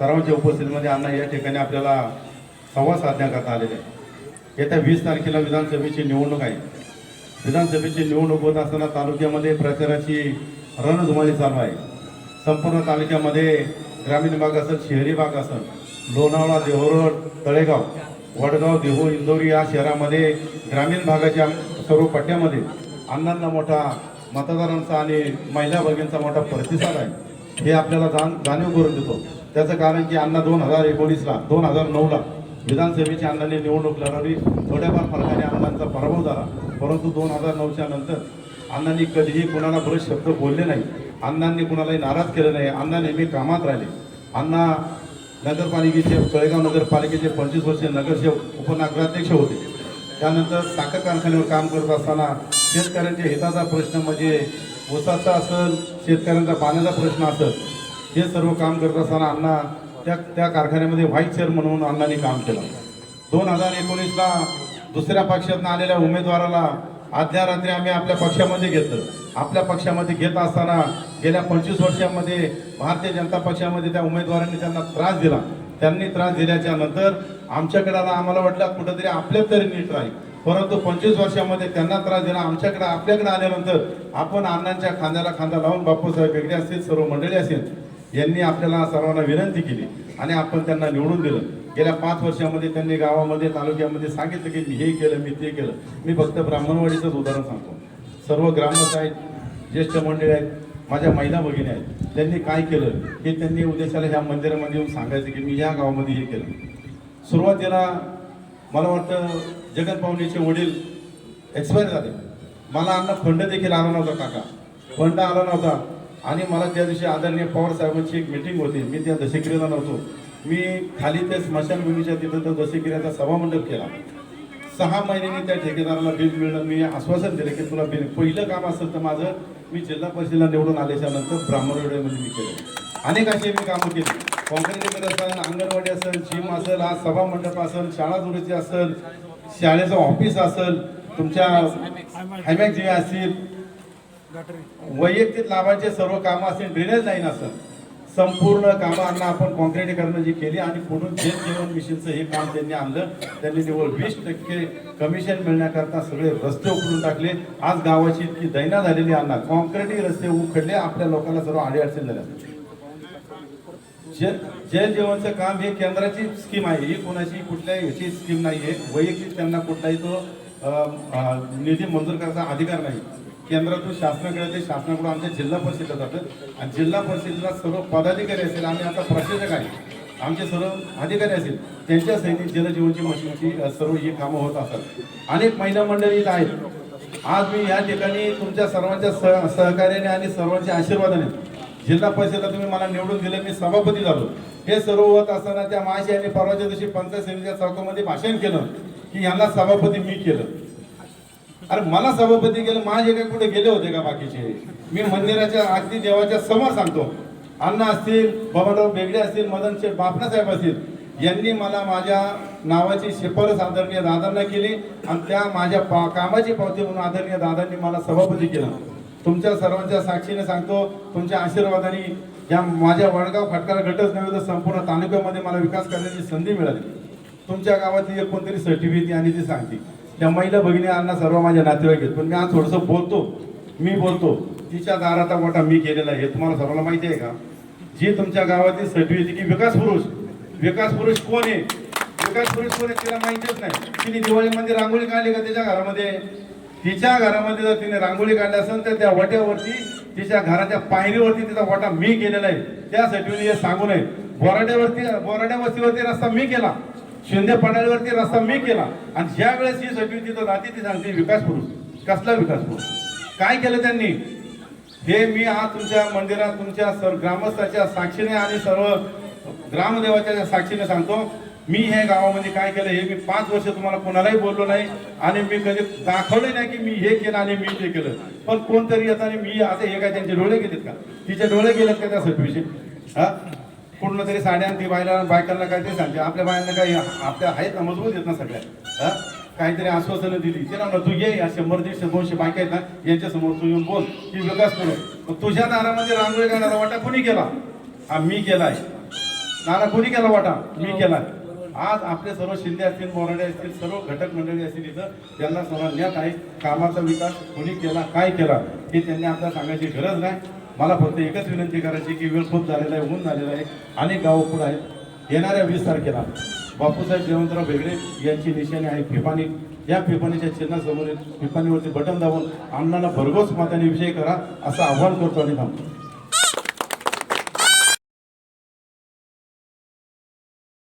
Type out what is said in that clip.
सर्वांच्या उपस्थितीमध्ये अण्णा या ठिकाणी आपल्याला संवाद साधण्याकरता आलेले आहे येत्या वीस तारखेला विधानसभेची निवडणूक आहे. विधानसभेची निवडणूक होत असताना तालुक्यामध्ये प्रचाराची रणधुमाळी चालू आहे. संपूर्ण तालुक्यामध्ये ग्रामीण भाग असेल शहरी भाग असेल लोणावळा देहरोड तळेगाव वडगाव देहू इंदोरी या शहरामध्ये ग्रामीण भागाच्या सर्व पट्ट्यामध्ये अण्णांना मोठा मतदारांचा आणि महिला भगिनींचा मोठा प्रतिसाद आहे. हे आपल्याला जाण जाणीव करून देतो. त्याचं कारण की अण्णा दोन हजार एकोणीसला दोन हजार नऊला विधानसभेची अण्णांनी निवडणूक लढवली. थोड्याफार फरकाने अण्णांचा पराभव झाला. परंतु दोन हजार नऊच्या नंतर अण्णांनी कधीही कुणाला बरेच शब्द बोलले नाही. अण्णांनी कुणालाही नाराज केलं नाही. अण्णा नेहमी कामात राहिले. अण्णा नगरपालिकेचे तळेगाव नगरपालिकेचे पंचवीस वर्षीय नगरसेवक उपनगराध्यक्ष होते. त्यानंतर साखर कारखान्यावर काम करत असताना शेतकऱ्यांच्या हिताचा प्रश्न म्हणजे ऊसाचा असेल शेतकऱ्यांचा पाण्याचा प्रश्न असेल हे सर्व काम करत असताना अण्णा त्या त्या कारखान्यामध्ये व्हाईस चेअर म्हणून अण्णांनी काम केलं. दोन हजार एकोणीसला दुसऱ्या पक्षातून आलेल्या उमेदवाराला आदल्या रात्री आम्ही आपल्या पक्षामध्ये घेतलं. आपल्या पक्षामध्ये घेत असताना गेल्या पंचवीस वर्षामध्ये भारतीय जनता पक्षामध्ये त्या उमेदवारांनी त्यांना त्रास दिला. त्यांनी त्रास दिल्याच्या नंतर आमच्याकडे आला आम्हाला वाटलं कुठंतरी आपल्या तरी नीट राहील. परंतु पंचवीस वर्षामध्ये त्यांना त्रास दिला आमच्याकडे आपल्याकडे आल्यानंतर आपण अण्णांच्या खांद्याला खांदा लावून बापूसाहेब वेगळे असतील सर्व मंडळी असेल यांनी आपल्याला सर्वांना विनंती केली आणि आपण त्यांना निवडून दिलं. गेल्या पाच वर्षामध्ये त्यांनी गावामध्ये तालुक्यामध्ये सांगितलं की मी हे केलं मी ते केलं. मी फक्त ब्राह्मणवाडीचंच उदाहरण सांगतो. सर्व ग्रामस्थ आहेत ज्येष्ठ मंडळी आहेत माझ्या महिला भगिनी आहेत. त्यांनी काय केलं हे त्यांनी उद्देशाला ह्या मंदिरामध्ये येऊन सांगायचं की मी या गावामध्ये हे केलं. सुरुवातीला मला वाटतं जगन पाहुणेचे वडील एक्सपायर झाले. मला अन्न फंड देखील आला नव्हता काका. फंड आला नव्हता. आणि मला त्या दिवशी आदरणीय पवार साहेबांची एक मिटिंग होती. मी त्या दशक्रियेला नव्हतो. मी खाली त्या स्मशानभूमीच्या तिथं त्या दशक्रियाचा सभामंडप केला. सहा महिन्यांनी त्या ठेकेदाराला बिल मिळणं मी आश्वासन दिलं की तुला बिल पहिलं काम असेल तर माझं मी जिल्हा परिषदेला निवडून आल्याच्यानंतर ब्राह्मणवाड्यामध्ये मी केलं. अनेक अशी मी कामं केली. कॉन्क्रीट असेल अंगणवाडी असेल जिम असेल आज सभा मंडप असेल शाळा दुरुस्ती असेल शाळेचं ऑफिस असेल तुमच्या हॅमॅक जे असतील वैयक्तिक लाभाचे सर्व कामं असतील ड्रेनेज लाईन असेल संपूर्ण कामांना आपण कॉन्क्रिटीकरण जी केली आणि पुढून जल जीवन मिशनचं हे काम त्यांनी आणलं त्यांनी निवड वीस टक्के कमिशन मिळण्याकरता सगळे रस्ते उखडून टाकले. आज गावाची इतकी दैना झालेली अण्णा. कॉन्क्रिटी रस्ते उखडले आपल्या लोकांना सर्व आडीअडचण झाल्या. जल जल जीवनचं काम हे केंद्राची स्कीम आहे. ही कोणाची कुठल्याही ह्याची स्कीम नाही आहे वैयक्तिक त्यांना कुठलाही तो निधी मंजूर करायचा अधिकार नाही. केंद्रातून शासनाकडे ते शासनाकडून आमच्या जिल्हा परिषदेला जातं आणि जिल्हा परिषदेला सर्व पदाधिकारी असेल आणि आता प्रशासक आहे. आमचे सर्व अधिकारी असेल त्यांच्या सैनिक जलजीवनची मशीनची सर्व ही कामं होत असतात. अनेक महिला मंडळी आहेत. आज मी या ठिकाणी तुमच्या सर्वांच्या सह सहकार्याने आणि सर्वांच्या आशीर्वादाने जिल्हा परिषदेला तुम्ही मला निवडून दिले मी सभापती झालो. हे सर्व होत असताना त्या माशी आणि परवाच्या दिवशी पंचायत समितीच्या चौकामध्ये भाषण केलं की यांना सभापती मी केलं. अरे मला सभापती केलं माझे काय कुठे गेले होते का बाकीचे? मी मंदिराच्या अगदी देवाच्या समोर सांगतो. अण्णा असतील बाबाराव बेगडे असतील मदन शेठ बापना साहेब असतील यांनी मला माझ्या नावाची शिफारस आदरणीय दादांना केली आणि त्या माझ्या पा कामाची पावती म्हणून आदरणीय दादांनी मला सभापती केलं. तुमच्या सर्वांच्या साक्षीने सांगतो तुमच्या आशीर्वादाने या माझ्या वडगाव खटकाला गटच नव्हे तर संपूर्ण तालुक्यामध्ये मला विकास करण्याची संधी मिळाली. तुमच्या गावातली एक कोणतरी सर्टिफिकेट आणि ती सांगते. त्या महिला भगिनींना सर्व माझ्या नातेवाईक आहेत. पण मी आज थोडंसं बोलतो. मी बोलतो. तिच्या दाराचा वाटा मी केलेला आहे. हे तुम्हाला सर्वांना माहिती आहे का? जी तुमच्या गावातील सर्टिफिकेट की विकास पुरुष विकास पुरुष कोण आहे? विकास पुरुष कोण आहे तिला माहितीच नाही. तिने दिवाळीमध्ये रांगोळी काढली का तिच्या घरामध्ये? तिच्या घरामध्ये जर तिने रांगोळी काढली असेल तर त्या वट्यावरती तिच्या घराच्या पायरीवरती तिचा वाटा मी केलेला आहे. त्या सर्टिफिकेट हे सांगू नये. बोराड्यावरती बोराड्या वस्तीवरती रस्ता मी केला. शिंदे पाण्यावरती रस्ता मी केला. आणि ज्या वेळेस ही सचिव तिथं जाते ती सांगते विकास पुरुष कसला विकास पुरुष? काय केलं त्यांनी? हे मी आज तुमच्या मंदिरात तुमच्या सर्व ग्रामस्थाच्या साक्षीने आणि सर्व ग्रामदेवाच्या साक्षीने सांगतो मी हे गावामध्ये काय केलं हे मी पाच वर्ष तुम्हाला कोणालाही बोललो नाही आणि मी कधी दाखवले नाही की मी हे केलं आणि मी ते केलं. पण कोणतरी येताना मी असे हे काय त्यांचे डोळे गेलेत का? तिचे डोळे गेलेत का त्या सर्टिफिकेट हा? कुठलं तरी साड्या ती बायला बायकांना काहीतरी सांगते. आपल्या बायांना काही आपल्या आहेत ना मजबूत येत ना सगळ्या. काहीतरी आश्वासनं दिली. ते ना तू ये या शंभर दीडशे दोनशे बायका आहेत ना यांच्या समोर तू येऊन बोल. की विकास करू. मग तुझ्या दारामध्ये रांगोळी करणारा वाटा कोणी केला? हा मी केलाय नाना कोणी केला वाटा? मी केला आज आपले सर्व शिंदे असतील मोराडे असतील सर्व घटक मंडळी असतील इथं त्यांना सर्वांना काही कामाचा विकास कोणी केला काय केला हे त्यांनी आपल्याला सांगायची गरज नाही. मला फक्त एकच विनंती करायची की वेळ खूप झालेला आहे ऊन झालेला आहे. अनेक गावं पुढे आहेत. येणाऱ्या वीस तारखेला बापूसाहेब जयवंतराव बेगडे यांची निशाणी आहे फिपानी या फिपानीच्या चिन्हासमोर फिपानीवरती बटन दाबून अण्णांना भरघोस मताने विषय करा असं आव्हान करतो आणि थांबतो.